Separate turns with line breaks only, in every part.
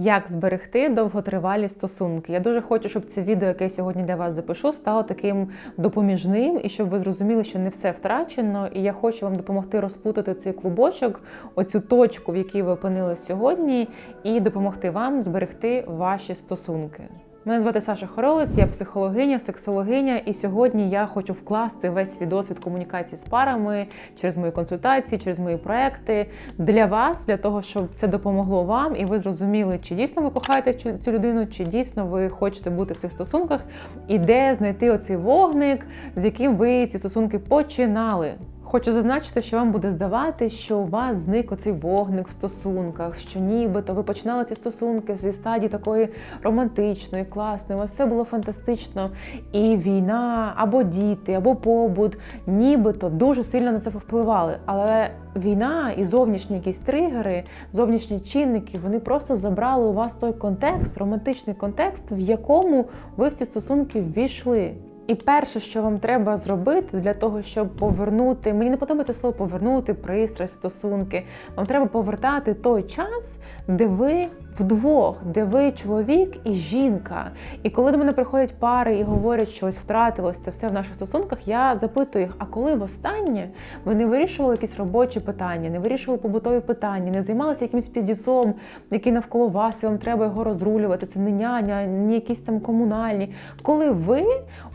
Як зберегти довготривалі стосунки? Я дуже хочу, щоб це відео, яке я сьогодні для вас запишу, стало таким допоміжним, і щоб ви зрозуміли, що не все втрачено. І я хочу вам допомогти розпутати цей клубочок, оцю точку, в якій ви опинились сьогодні, і допомогти вам зберегти ваші стосунки. Мене звати Саша Хоролець, я психологиня, сексологиня, і сьогодні я хочу вкласти весь свій досвід комунікації з парами через мої консультації, через мої проекти для вас, для того, щоб це допомогло вам, і ви зрозуміли, чи дійсно ви кохаєте цю- людину, чи дійсно ви хочете бути в цих стосунках, і де знайти оцей вогник, з яким ви ці стосунки починали. Хочу зазначити, що вам буде здавати, що у вас зник оцей вогник в стосунках, що нібито ви починали ці стосунки зі стадії такої романтичної, класної, у вас все було фантастично, і війна, або діти, або побут, нібито дуже сильно на це повпливали. Але війна і зовнішні якісь тригери, зовнішні чинники, вони просто забрали у вас той контекст, романтичний контекст, в якому ви в ці стосунки ввійшли. І перше, що вам треба зробити для того, щоб повернути, мені не подобається слово повернути пристрасть, стосунки. Вам треба повертати той час, де ви вдвох, де ви чоловік і жінка. І коли до мене приходять пари і говорять, що ось втратилось це все в наших стосунках, я запитую їх: а коли востаннє ви не вирішували якісь робочі питання, не вирішували побутові питання, не займалися якимось піздіцом, який навколо вас, і вам треба його розрулювати. Це не няня, не якісь там комунальні. Коли ви,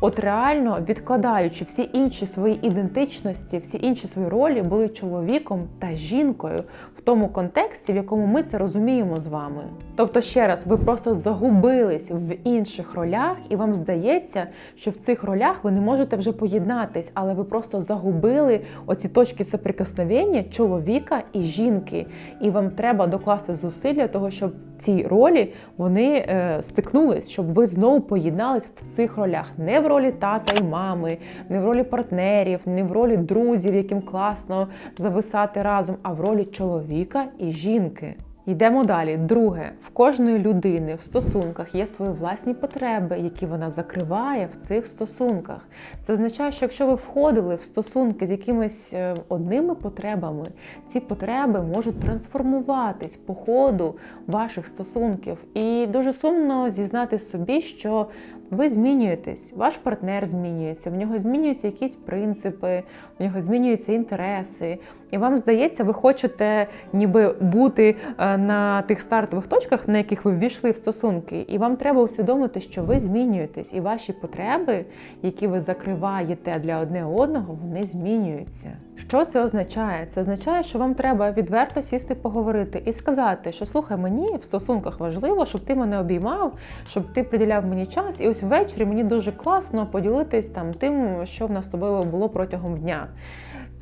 от реально відкладаючи всі інші свої ідентичності, всі інші свої ролі, були чоловіком та жінкою тому контексті, в якому ми це розуміємо з вами. Тобто, ще раз, ви просто загубились в інших ролях, і вам здається, що в цих ролях ви не можете вже поєднатись, але ви просто загубили оці точки соприкосновення чоловіка і жінки. І вам треба докласти зусиль для того, щоб ці ролі вони е, стикнулись, щоб ви знову поєднались в цих ролях, не в ролі тата і мами, не в ролі партнерів, не в ролі друзів, яким класно зависати разом, а в ролі чоловіка і жінки. Йдемо далі. Друге, в кожної людини в стосунках є свої власні потреби, які вона закриває в цих стосунках. Це означає, що якщо ви входили в стосунки з якимись е, одними потребами, ці потреби можуть трансформуватись по ходу ваших стосунків. І дуже сумно зізнати собі, що ви змінюєтесь, ваш партнер змінюється, в нього змінюються якісь принципи, в нього змінюються інтереси. І вам здається, ви хочете ніби бути е, на тих стартових точках, на яких ви ввійшли в стосунки, і вам треба усвідомити, що ви змінюєтесь, і ваші потреби, які ви закриваєте для одне одного, вони змінюються. Що це означає? Це означає, що вам треба відверто сісти поговорити і сказати, що слухай, мені в стосунках важливо, щоб ти мене обіймав, щоб ти приділяв мені час, і ось ввечері мені дуже класно поділитись там тим, що в нас з тобою було протягом дня.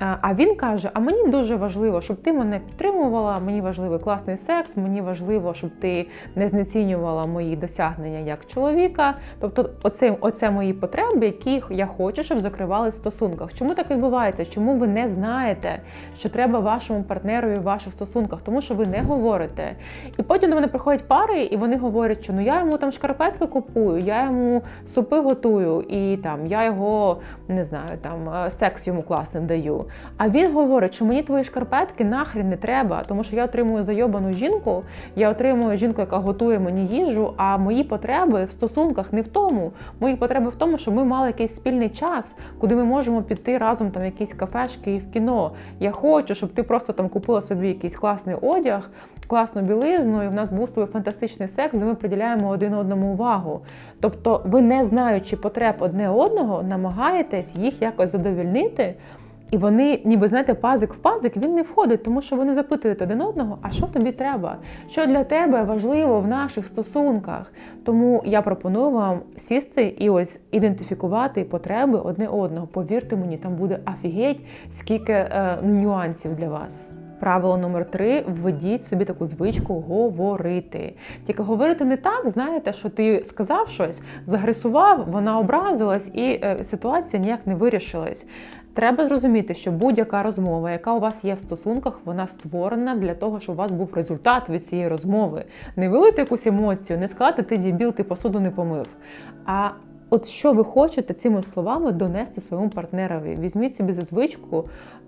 Е, А він каже: А мені дуже важливо, щоб ти мене підтримувала. Мені важливий класний секс, мені важливо, щоб ти не знецінювала мої досягнення як чоловіка. Тобто, оце, оце мої потреби, які я хочу, щоб закривали в стосунках. Чому так відбувається? Чому ви не знаєте, що треба вашому партнерові в ваших стосунках? Тому що ви не говорите. І потім до мене приходять пари, і вони говорять, що ну я йому там шкарпетки купую, я йому супи готую, і там я його не знаю, там е, секс йому класним даю. А він говорить, що мені твої шкарпетки нахрен не треба, тому що я отримую зайобану жінку, я отримую жінку, яка готує мені їжу. А мої потреби в стосунках не в тому. Мої потреби в тому, щоб ми мали якийсь спільний час, куди ми можемо піти разом там в якісь кафешки і в кіно. Я хочу, щоб ти просто там купила собі якийсь класний одяг, класну білизну, і в нас був з фантастичний секс, де ми приділяємо один одному увагу. Тобто, ви, не знаючи потреб одне одного, намагаєтесь їх якось задовільнити. І вони, ніби знаєте, пазик в пазик, він не входить, тому що ви не запитуєте один одного, а що тобі треба, що для тебе важливо в наших стосунках. Тому я пропоную вам сісти і ось ідентифікувати потреби одне одного. Повірте мені, там буде офігеть, скільки е, нюансів для вас. Правило номер три: введіть собі таку звичку говорити. Тільки говорити не так, знаєте, що ти сказав щось, загресував, вона образилась, і е, ситуація ніяк не вирішилась. Треба зрозуміти, що будь-яка розмова, яка у вас є в стосунках, вона створена для того, щоб у вас був результат від цієї розмови. Не вилити якусь емоцію, не сказати ти дібіл, ти посуду не помив. А От що ви хочете цими словами донести своєму партнерові? Візьміть собі за звичку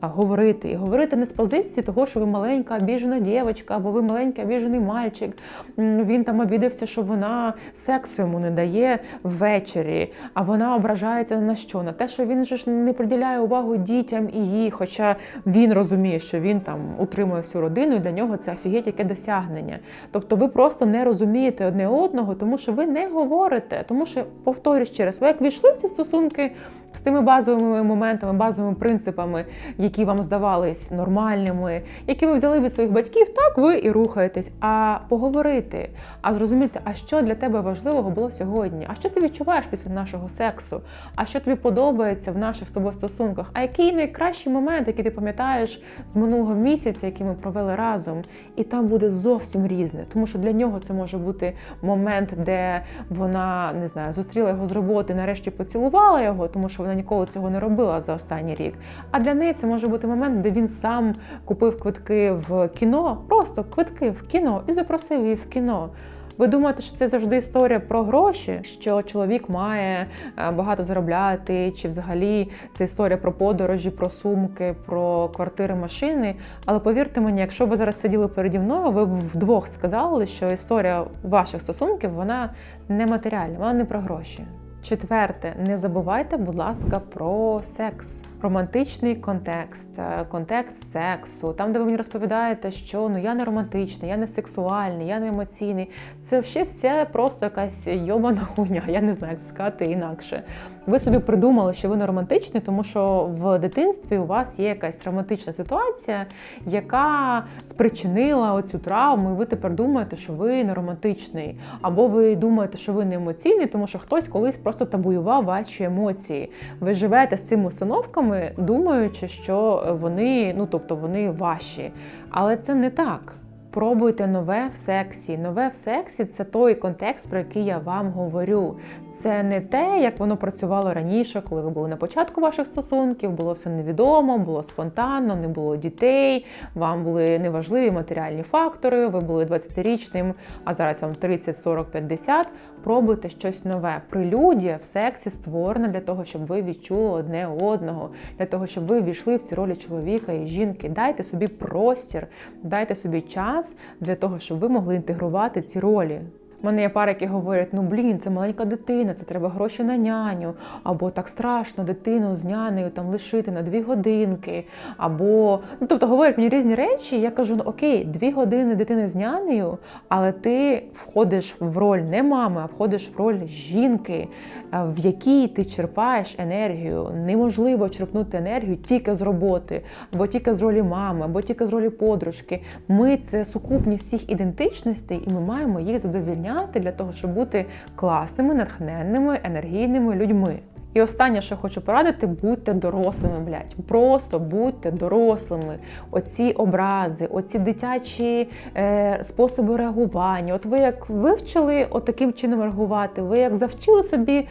говорити. І говорити не з позиції того, що ви маленька обіжена дівчинка, або ви маленький обіжений мальчик. Він там обідався, що вона сексу йому не дає ввечері, а вона ображається на що? На те, що він же ж не приділяє увагу дітям і їй, хоча він розуміє, що він там утримує всю родину, і для нього це офігеть яке досягнення. Тобто ви просто не розумієте одне одного, тому що ви не говорите, тому що повторюсь ще раз, ви як війшли в ці стосунки з тими базовими моментами, базовими принципами, які вам здавались нормальними, які ви взяли від своїх батьків, так ви і рухаєтесь. А поговорити, а зрозуміти, а що для тебе важливого було сьогодні, а що ти відчуваєш після нашого сексу, а що тобі подобається в наших з тобою стосунках, а який найкращий момент, який ти пам'ятаєш з минулого місяця, який ми провели разом, і там буде зовсім різне, тому що для нього це може бути момент, де вона не знаю, зустріла його з роботи, нарешті поцілувала його, тому що вона ніколи цього не робила за останній рік. А для неї це може бути момент, де він сам купив квитки в кіно, просто квитки в кіно і запросив її в кіно. Ви думаєте, що це завжди історія про гроші, що чоловік має е, багато заробляти, чи взагалі це історія про подорожі, про сумки, про квартири, машини. Але повірте мені, якщо ви зараз сиділи переді мною, ви б вдвох сказали, що історія ваших стосунків вона не матеріальна, вона не про гроші. Четверте, не забувайте, будь ласка, про секс. Романтичний контекст, е, контекст сексу, там, де ви мені розповідаєте, що ну я не романтичний, я не сексуальний, я не емоційний. Це ще все просто якась йобана хуйня, я не знаю, як сказати інакше. Ви собі придумали, що ви не романтичний, тому що в дитинстві у вас є якась травматична ситуація, яка спричинила оцю травму, і ви тепер думаєте, що ви не романтичний. Або ви думаєте, що ви не емоційний, тому що хтось колись просто табуював ваші емоції. Ви живете з цими установками, думаючи, що вони, ну тобто вони ваші. Але це не так. Пробуйте нове в сексі. Нове в сексі це той контекст, про який я вам говорю. Це не те, як воно працювало раніше, коли ви були на початку ваших стосунків, було все невідомо, було спонтанно, не було дітей, вам були неважливі матеріальні фактори, ви були 20-річним, а зараз вам 30, 40, 50. Пробуйте щось нове. Прелюдія в сексі створена для того, щоб ви відчули одне одного, для того, щоб ви війшли в ці ролі чоловіка і жінки. Дайте собі простір, дайте собі час для того, щоб ви могли інтегрувати ці ролі. У мене є пари, які говорять, ну блін, це маленька дитина, це треба гроші на няню, або так страшно дитину з нянею там лишити на дві годинки, або ну тобто говорять мені різні речі. Я кажу, ну окей, дві години дитини з нянею, але ти входиш в роль не мами, а входиш в роль жінки, в якій ти черпаєш енергію. Неможливо черпнути енергію тільки з роботи, або тільки з ролі мами, або тільки з ролі подружки. Ми це сукупність всіх ідентичностей, і ми маємо їх задовільняти для того, щоб бути класними, натхненними, енергійними людьми. І останнє, що хочу порадити, будьте дорослими, блядь. Просто будьте дорослими. Оці образи, оці дитячі е, способи реагування. От ви як вивчили от таким чином реагувати, ви як завчили собі е,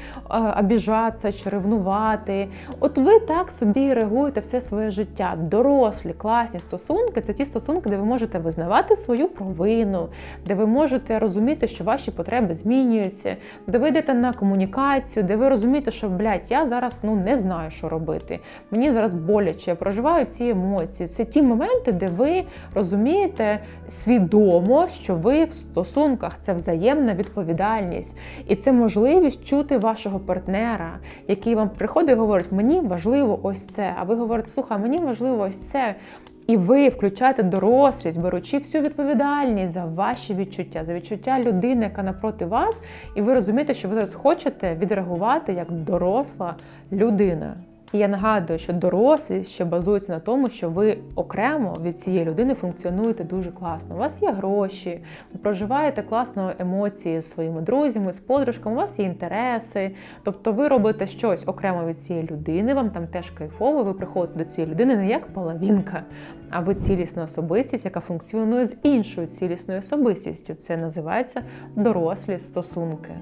обіжатися чи ревнувати. От ви так собі реагуєте все своє життя. Дорослі, класні стосунки це ті стосунки, де ви можете визнавати свою провину, де ви можете розуміти, що ваші потреби змінюються, де ви йдете на комунікацію, де ви розумієте, що блядь, блядь, я зараз ну не знаю, що робити. Мені зараз боляче, я проживаю ці емоції. Це ті моменти, де ви розумієте свідомо, що ви в стосунках це взаємна відповідальність, і це можливість чути вашого партнера, який вам приходить і говорить, мені важливо ось це. А ви говорите, слухай, мені важливо ось це. І ви включаєте дорослість, беручи всю відповідальність за ваші відчуття, за відчуття людини, яка напроти вас, і ви розумієте, що ви зараз хочете відреагувати як доросла людина. І я нагадую, що дорослість ще базується на тому, що ви окремо від цієї людини функціонуєте дуже класно. У вас є гроші, ви проживаєте класно емоції з своїми друзями, з подружками, у вас є інтереси. Тобто ви робите щось окремо від цієї людини, вам там теж кайфово, ви приходите до цієї людини не як половинка, а ви цілісна особистість, яка функціонує з іншою цілісною особистістю. Це називається дорослі стосунки.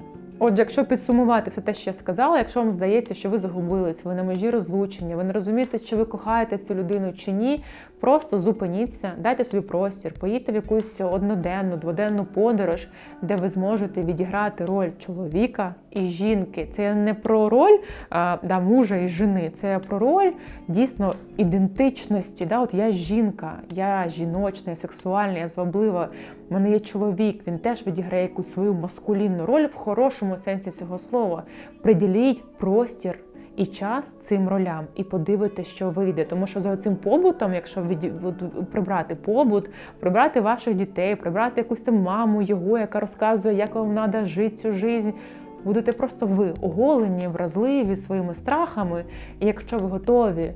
Отже, якщо підсумувати все те, що я сказала, якщо вам здається, що ви загубились, ви на межі розлучення, ви не розумієте, чи ви кохаєте цю людину чи ні, просто зупиніться, дайте собі простір, поїдьте в якусь одноденну, дводенну подорож, де ви зможете відіграти роль чоловіка і жінки. Це не про роль да, мужа і жени, це про роль дійсно ідентичності. Да? От я жінка, я жіночна, я сексуальна, я зваблива. У мене є чоловік, він теж відіграє якусь свою маскулінну роль в хорошому сенсі цього слова. Приділіть простір і час цим ролям, і подивитися, що вийде. Тому що за цим побутом, якщо від, прибрати побут, прибрати ваших дітей, прибрати якусь там маму його, яка розказує, як вам треба жити цю життя. Будете просто ви оголені, вразливі своїми страхами. І якщо ви готові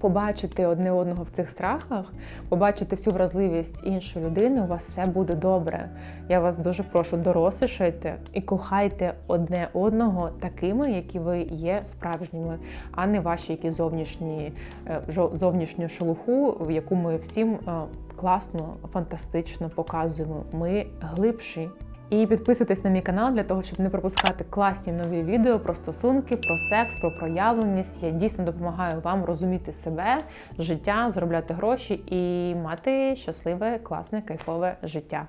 побачити одне одного в цих страхах, побачити всю вразливість іншої людини, у вас все буде добре. Я вас дуже прошу, дорослішайте і кохайте одне одного такими, які ви є справжніми, а не ваші які зовнішні е, зовнішню шелуху, в яку ми всім е, класно, фантастично показуємо. Ми глибші. І підписуйтесь на мій канал для того, щоб не пропускати класні нові відео про стосунки, про секс, про проявленість. Я дійсно допомагаю вам розуміти себе, життя, заробляти гроші і мати щасливе, класне, кайфове життя.